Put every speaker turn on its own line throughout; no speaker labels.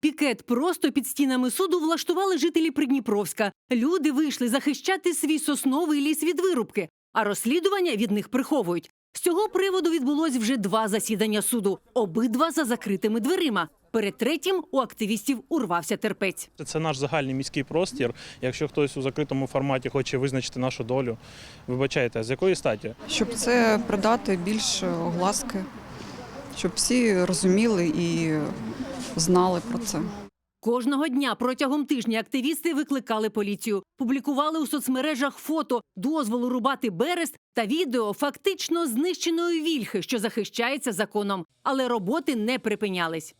Пікет просто під стінами суду влаштували жителі Придніпровська. Люди вийшли захищати свій сосновий ліс від вирубки, а розслідування від них приховують. З цього приводу відбулось вже два засідання суду, обидва за закритими дверима. Перед третім у активістів урвався терпець.
Це наш загальний міський простір. Якщо хтось у закритому форматі хоче визначити нашу долю, вибачайте, з якої статі?
щоб це придати більше огласки, щоб всі розуміли і знали про це.
Кожного дня протягом тижня активісти викликали поліцію, публікували у соцмережах фото дозволу рубати берест та відео фактично знищеної вільхи, що захищається законом. Але роботи не припинялись.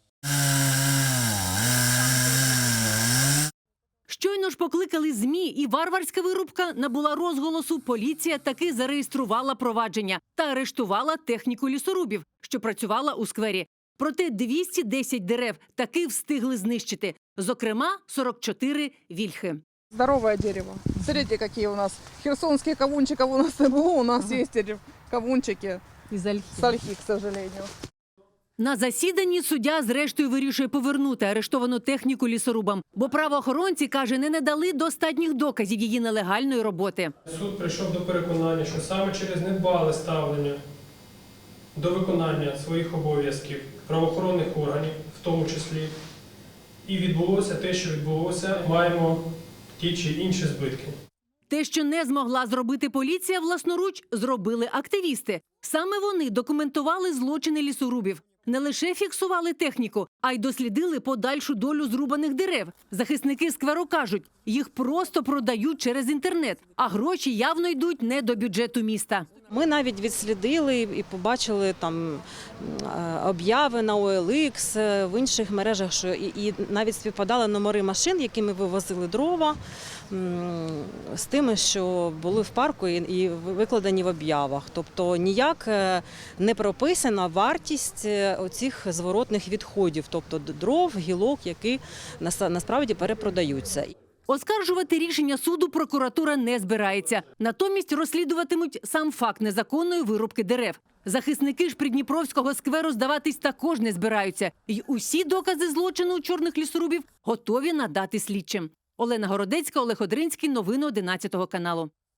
Щойно ж покликали змі, і варварська вирубка набула розголосу. Поліція таки зареєструвала провадження та арештувала техніку лісорубів, що працювала у сквері. Проте 210 дерев таки встигли знищити, зокрема 44 вільхи.
Здоровое дерево. Смотрите, какие у нас херсонские кавунчиков у нас не было. У нас есть эти кавунчики с ольхи, к сожалению.
На засіданні суддя зрештою вирішує повернути арештовану техніку лісорубам, бо правоохоронці каже, не надали достатніх доказів її нелегальної роботи.
Суд прийшов до переконання, що саме через недбале ставлення до виконання своїх обов'язків правоохоронних органів, в тому числі, і відбулося те, що відбулося, маємо ті чи інші збитки.
Те, що не змогла зробити поліція власноруч, зробили активісти. Саме вони документували злочини лісорубів. Не лише фіксували техніку, а й дослідили подальшу долю зрубаних дерев. Захисники скверу кажуть, їх просто продають через інтернет, а гроші явно йдуть не до бюджету міста.
Ми навіть відслідили і побачили там е, обяви на OLX, е, в інших мережах, що і, навіть співпадали номери машин, якими вивозили дрова, з тими, що були в парку і, викладені в об'явах. Тобто ніяк е, не прописана вартість оцих зворотних відходів, тобто дров, гілок, які насправді перепродаються.
Оскаржувати рішення суду прокуратура не збирається. Натомість розслідуватимуть сам факт незаконної вирубки дерев. Захисники ж Придніпровського скверу здаватись також не збираються. І усі докази злочину чорних лісорубів готові надати слідчим. Олена Городецька, Олег Одринський. Новини 11 каналу.